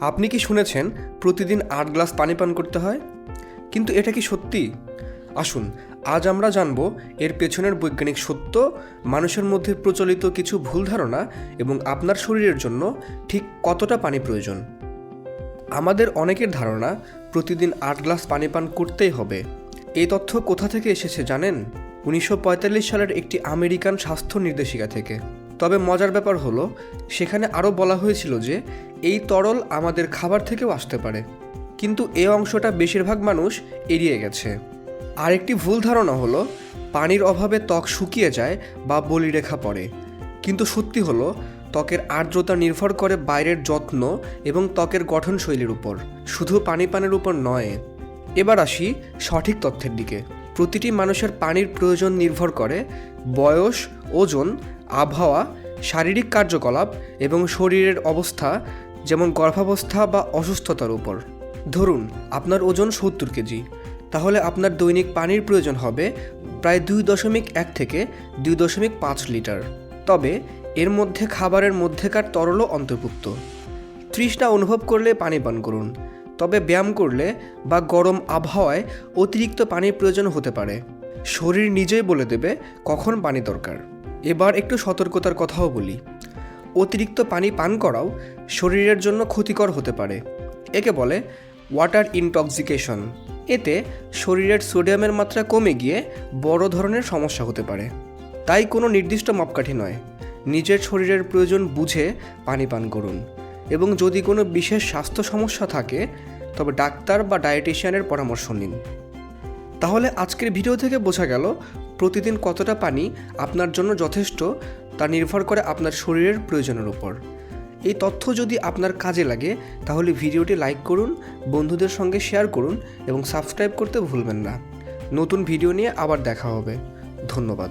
আপনি কি শুনেছেন প্রতিদিন আট গ্লাস পানি পান করতে হয়? কিন্তু এটা কি সত্যি? আসুন, আজ আমরা জানব এর পেছনের বৈজ্ঞানিক সত্য, মানুষের মধ্যে প্রচলিত কিছু ভুল ধারণা এবং আপনার শরীরের জন্য ঠিক কতটা পানি প্রয়োজন। আমাদের অনেকের ধারণা প্রতিদিন আট গ্লাস পানি পান করতেই হবে। এই তথ্য কোথা থেকে এসেছে জানেন? উনিশশো পঁয়তাল্লিশ সালের একটি আমেরিকান স্বাস্থ্য নির্দেশিকা থেকে। তবে মজার ব্যাপার হলো, সেখানে আরও বলা হয়েছিল যে, এই তরল আমাদের খাবার থেকেও আসতে পারে। কিন্তু এই অংশটা বেশিরভাগ মানুষ এড়িয়ে গেছে। আরেকটি ভুল ধারণা হলো, পানির অভাবে ত্বক শুকিয়ে যায় বা বলিরেখা পড়ে। কিন্তু সত্যি হলো, ত্বকের আর্দ্রতা নির্ভর করে বাইরের যত্ন এবং ত্বকের গঠনশৈলীর উপর। শুধু পানি পানের উপর নয়। এবার আসি সঠিক তথ্যের দিকে। প্রতিটি মানুষের পানির প্রয়োজন নির্ভর করে বয়স, ওজন আবহাওয়া, শারীরিক কার্যকলাপ এবং শরীরের অবস্থা যেমন গর্ভাবস্থা বা অসুস্থতার উপর। ধরুন, আপনার ওজন সত্তর কেজি। তাহলে আপনার দৈনিক পানির প্রয়োজন হবে প্রায় দুই দশমিক এক থেকে দুই দশমিক পাঁচ লিটার। তবে এর মধ্যে খাবারের মধ্যেকার তরলও অন্তর্ভুক্ত। তৃষ্ণা অনুভব করলে পানি পান করুন। তবে ব্যায়াম করলে বা গরম আবহাওয়ায় অতিরিক্ত পানির প্রয়োজন হতে পারে। শরীর নিজেই বলে দেবে কখন পানি দরকার। এবার একটু সতর্কতার কথাও বলি। অতিরিক্ত পানি পান করাও শরীরের জন্য ক্ষতিকর হতে পারে। একে বলে ওয়াটার ইনটক্সিকেশন এতে শরীরের সোডিয়ামের মাত্রা কমে গিয়ে বড় ধরনের সমস্যা হতে পারে। তাই কোনো নির্দিষ্ট মাপকাঠি নয়। নিজের শরীরের প্রয়োজন বুঝে পানি পান করুন। এবং যদি কোনো বিশেষ স্বাস্থ্য সমস্যা থাকে, তবে ডাক্তার বা ডায়েটিশিয়ানের পরামর্শ নিন। তাহলে আজকের ভিডিও থেকে বোঝা গেল প্রতিদিন কতটা পানি আপনার জন্য যথেষ্ট, তা নির্ভর করে আপনার শরীরের প্রয়োজনের উপর। এই তথ্য যদি আপনার কাজে লাগে, তাহলে ভিডিওটি লাইক করুন, বন্ধুদের সঙ্গে শেয়ার করুন এবং সাবস্ক্রাইব করতে ভুলবেন না। নতুন ভিডিও নিয়ে আবার দেখা হবে। ধন্যবাদ।